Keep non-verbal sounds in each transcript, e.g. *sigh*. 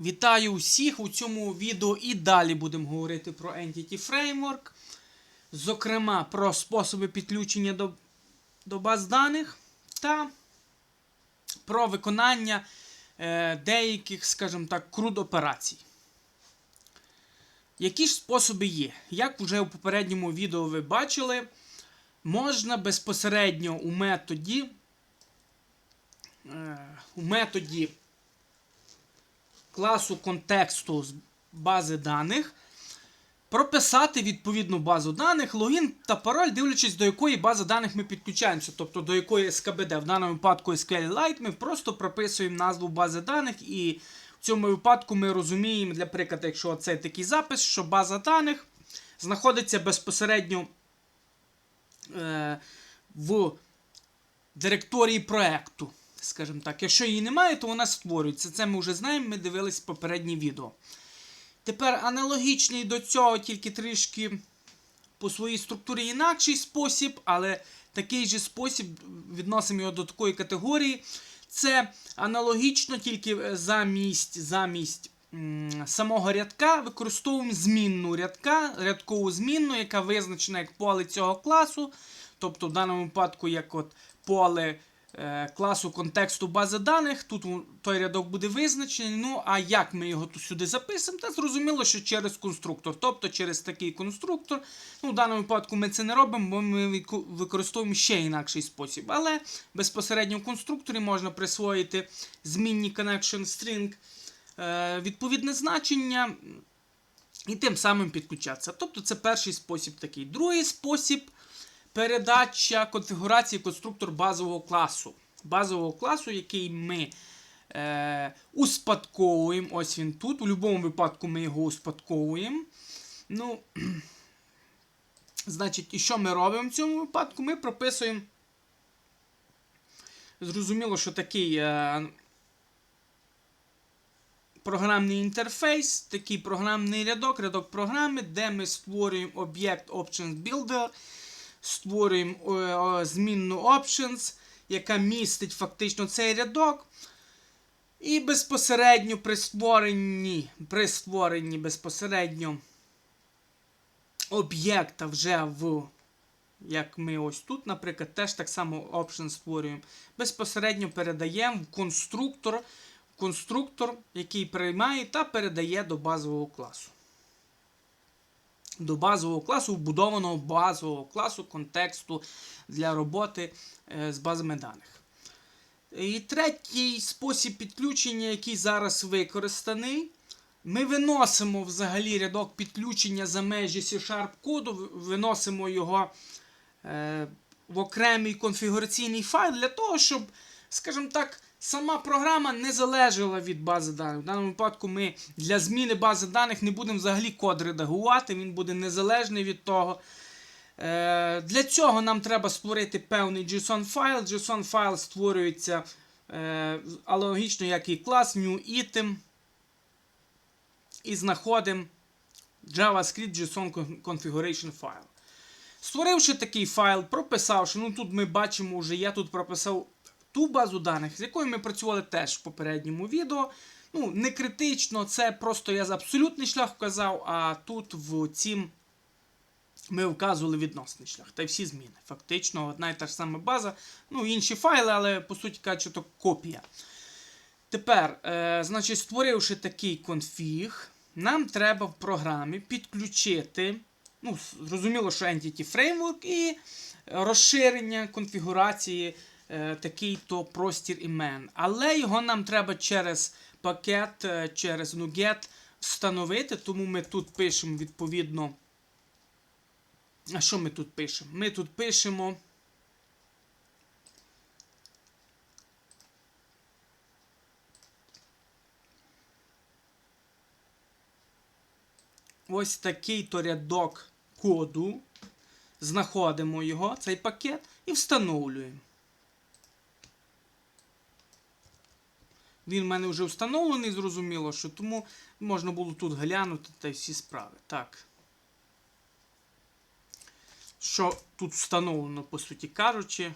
Вітаю усіх у цьому відео і далі будемо говорити про Entity Framework. Зокрема, про способи підключення до, до баз даних та про виконання е, деяких, скажімо так, крут операцій. Які ж способи є? Як вже у попередньому відео ви бачили, можна безпосередньо у методі, е, у методі класу контексту з бази даних, прописати відповідну базу даних, логін та пароль, дивлячись, до якої бази даних ми підключаємося, тобто до якої СКБД. В даному випадку SQLite, ми просто прописуємо назву бази даних, і в цьому випадку ми розуміємо, для прикладу, якщо це такий запис, що база даних знаходиться безпосередньо е, в директорії проекту. Скажімо так, якщо її немає, то вона створюється. Це ми вже знаємо, ми дивились попереднє відео. Тепер аналогічний до цього, тільки трішки по своїй структурі інакший спосіб, але такий же спосіб відносимо його до такої категорії. Це аналогічно, тільки замість замість м, самого рядка використовуємо змінну рядка, рядкову змінну, яка визначена як поле цього класу. Тобто, в даному випадку, як от поле е, класу контексту бази даних, тут той рядок буде визначений. Ну, а як ми його сюди записуємо? Та зрозуміло, що через конструктор. Тобто через такий конструктор. Ну, в даному випадку ми це не робимо, бо ми використовуємо ще інакший спосіб. Але безпосередньо в конструкторі можна присвоїти змінні connection string е, відповідне значення і тим самим підключатися. Тобто це перший спосіб такий. Другий спосіб передача конфігурації конструктор базового класу. Базового класу, який ми е, успадковуємо. Ось він тут. У будь-якому випадку ми його успадковуємо. Ну, *clears throat* значить, і що ми робимо в цьому випадку? Ми прописуємо. Зрозуміло, що такий е, програмний інтерфейс, такий програмний рядок, рядок програми, де ми створюємо об'єкт Options Builder, створюємо е, е, змінну Options, яка містить фактично цей рядок. І безпосередньо при створенні, при створенні безпосередньо об'єкта вже в, як ми ось тут, наприклад, теж так само option створюємо. Безпосередньо передаємо в конструктор, конструктор, який приймає та передає до базового класу. До базового класу, вбудованого базового класу контексту для роботи е, з базами даних. І третій спосіб підключення, який зараз використаний, ми виносимо взагалі рядок підключення за межі C-Sharp коду, виносимо його е, в окремий конфігураційний файл для того, щоб, скажімо так, сама програма не залежала від бази даних. В даному випадку ми для зміни бази даних не будемо взагалі код редагувати, він буде незалежний від того. Е, Для цього нам треба створити певний JSON файл. JSON файл створюється е, аналогічно, як і клас, new item. І знаходимо JavaScript JSON configuration файл. Створивши такий файл, прописавши, ну тут ми бачимо, вже я тут прописав ту базу даних, з якою ми працювали теж в попередньому відео. Ну, не критично, це просто я за абсолютний шлях вказав, а тут в цім ми вказували відносний шлях та й всі зміни. Фактично, одна і та ж сама база, ну, інші файли, але по суті кажучи, то копія. Тепер, е, значить, створивши такий конфіг, нам треба в програмі підключити. Ну, зрозуміло, що Entity Framework і розширення конфігурації такий-то простір імен. Але його нам треба через пакет, е, через NuGet встановити, тому ми тут пишемо відповідно. А що ми тут пишемо? Ми тут пишемо. Ось такий то рядок коду. Знаходимо його, цей пакет, і встановлюємо. Він в мене вже встановлений, зрозуміло, що тому можна було тут глянути та всі справи. Так. Що тут встановлено, по суті кажучи,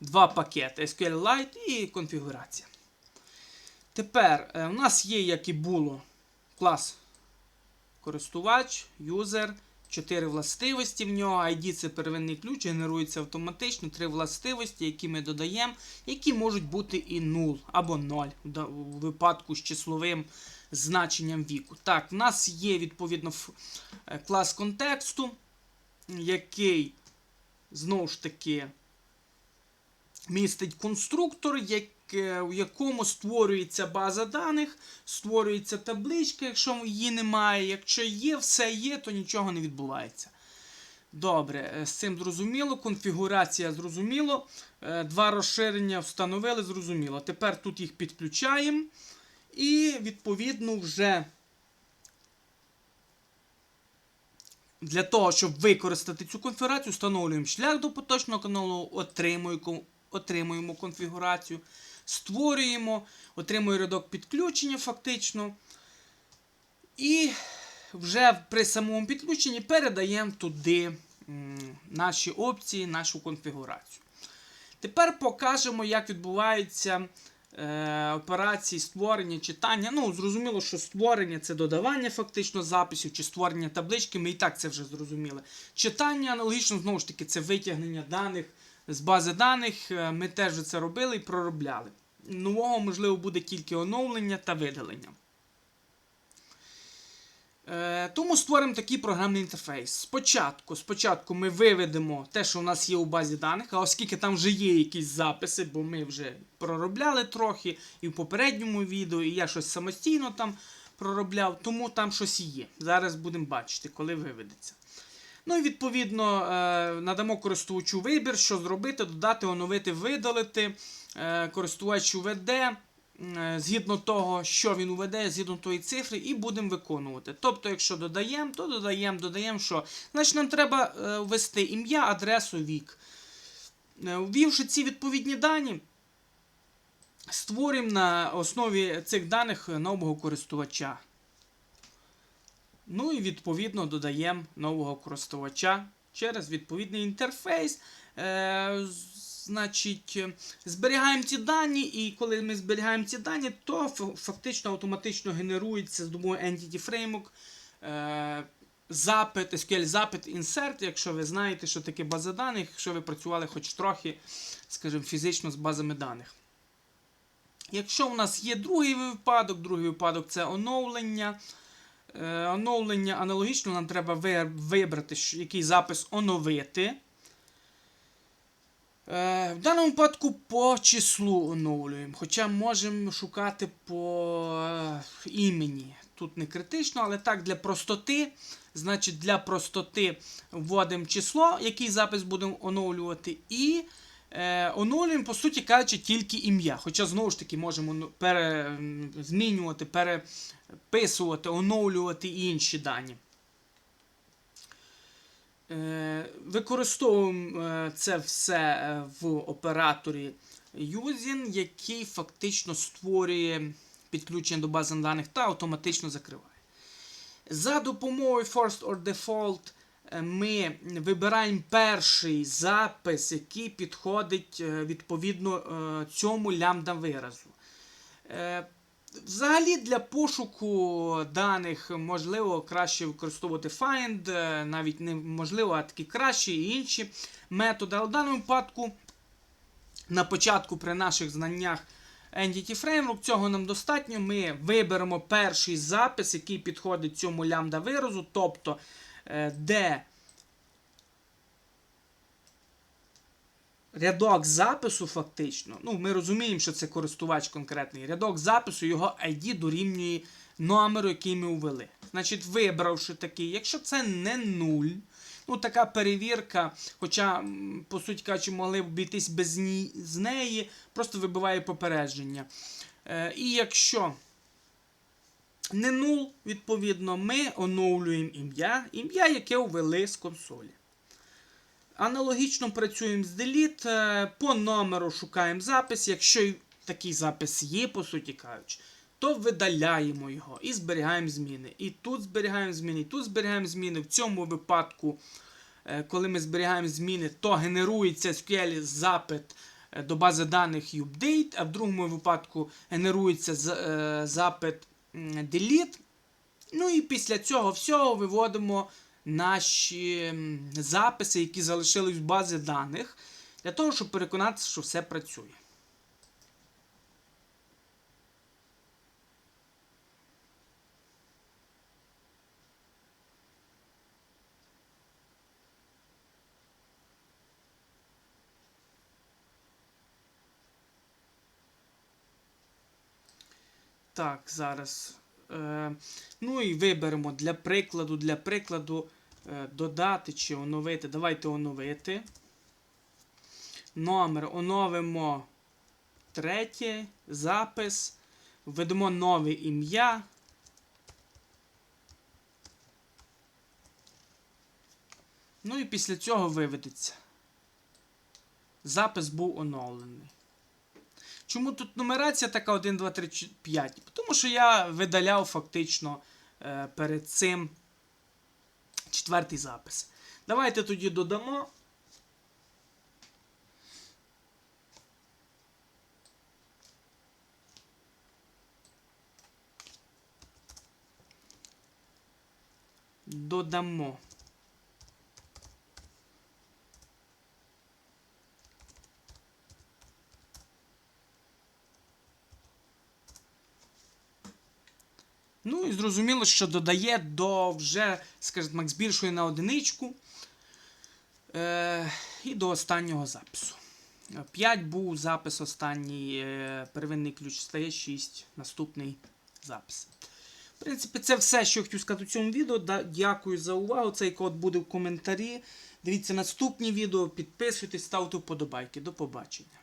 два пакети SQLite і конфігурація. Тепер е, у нас є, як і було, клас користувач, юзер, 4 властивості в нього. ID це первинний ключ, генерується автоматично, Три властивості, які ми додаємо, які можуть бути і 0 або 0 в у випадку з числовим значенням віку. Так, в нас є відповідно е, клас контексту, який знову ж таки містить конструктор, як, в якому створюється база даних, створюється табличка, якщо її немає. Якщо є, все є, то нічого не відбувається. Добре, е, з цим зрозуміло. Конфігурація зрозуміло. Е, Два розширення встановили, зрозуміло. Тепер тут їх підключаємо. І відповідно вже для того, щоб використати цю конфігурацію, встановлюємо шлях до поточного каналу, отримуємо, отримуємо конфігурацію, створюємо, отримуємо рядок підключення фактично. І вже при самому підключенні передаємо туди наші опції, нашу конфігурацію. Тепер покажемо, як відбуваються е, операції створення, читання. Ну, зрозуміло, що створення це додавання фактично записів чи створення таблички. Ми і так це вже зрозуміли. Читання аналогічно, знову ж таки, це витягнення даних з бази даних. Е, Ми теж це робили і проробляли. Нового, можливо, буде тільки оновлення та видалення. Е, Тому створимо такий програмний інтерфейс. Спочатку, спочатку ми виведемо те, що у нас є у базі даних, а оскільки там вже є якісь записи, бо ми вже проробляли трохи і в попередньому відео, і я щось самостійно там проробляв, тому там щось і є. Зараз будемо бачити, коли виведеться. Ну і відповідно е, надамо користувачу вибір, що зробити, додати, оновити, видалити. Е, Користувач уведе е, згідно того, що він уведе, згідно тої цифри, і будемо виконувати. Тобто, якщо додаємо, то додаємо, додаємо що? Значить, нам треба ввести ім'я, адресу, вік. Ввівши ці відповідні дані, створюємо на основі цих даних нового користувача. Ну і відповідно додаємо нового користувача через відповідний інтерфейс. Е, значить, зберігаємо ці дані, і коли ми зберігаємо ці дані, то фактично автоматично генерується з допомогою Entity Framework е, запит, SQL запит insert, якщо ви знаєте, що таке база даних, якщо ви працювали хоч трохи, скажімо, фізично з базами даних. Якщо у нас є другий випадок, другий випадок це оновлення. Е, оновлення аналогічно нам треба вибрати, який запис оновити. Е, В даному випадку по числу оновлюємо. Хоча можемо шукати по е, імені. Тут не критично, але так, для простоти. Значить, для простоти вводимо число, який запис будемо оновлювати, і е, оновлюємо, по суті кажучи, тільки ім'я. Хоча, знову ж таки, можемо ну, пере, змінювати, переписувати, оновлювати інші дані. Е, Використовуємо е, це все е, в операторі Using, який фактично створює підключення до бази даних та автоматично закриває. За допомогою First or Default ми вибираємо перший запис, який підходить е, відповідно е, цьому лямбда виразу. Е, Взагалі для пошуку даних можливо краще використовувати find, е, навіть не можливо, а такі кращі і інші методи. Але в даному випадку на початку при наших знаннях Entity Framework цього нам достатньо. Ми виберемо перший запис, який підходить цьому лямбда виразу, тобто е, де рядок запису фактично, ну ми розуміємо, що це користувач конкретний. Рядок запису, його ID дорівнює номеру, який ми ввели. Значить, вибравши такий, якщо це не нуль, ну така перевірка, хоча, по суті кажучи, могли б обійтись без з неї, просто вибиває попередження. Е, і якщо не нул, відповідно, ми оновлюємо ім'я, ім'я, яке ввели з консолі. Аналогічно працюємо з delete, е, по номеру шукаємо запис. Якщо такий запис є, по суті кажучи, то видаляємо його і зберігаємо зміни. І тут зберігаємо зміни, і тут зберігаємо зміни. В цьому випадку, е, коли ми зберігаємо зміни, то генерується SQL запит е, до бази даних update, а в другому випадку генерується запит delete. Ну і після цього всього виводимо наші записи, які залишились в базі даних, для того, щоб переконатися, що все працює. Так, зараз. Е, ну і виберемо для прикладу, для прикладу е, додати чи оновити. Давайте оновити. Номер оновимо третє, запис. Введемо нове ім'я. Ну і після цього виведеться. Запис був оновлений. Чому тут нумерація така 1, 2, 3, 5? Тому що я видаляв фактично е, перед цим четвертий запис. Давайте тоді додамо. Додамо. Зрозуміло, що додає до вже, скажімо так, збільшує на одиничку е, і до останнього запису. 5 був запис останній, е, первинний ключ стає 6, наступний запис. В принципі, це все, що я хотів сказати у цьому відео. Дякую за увагу. Цей код буде в коментарі. Дивіться наступні відео, підписуйтесь, ставте вподобайки. До побачення.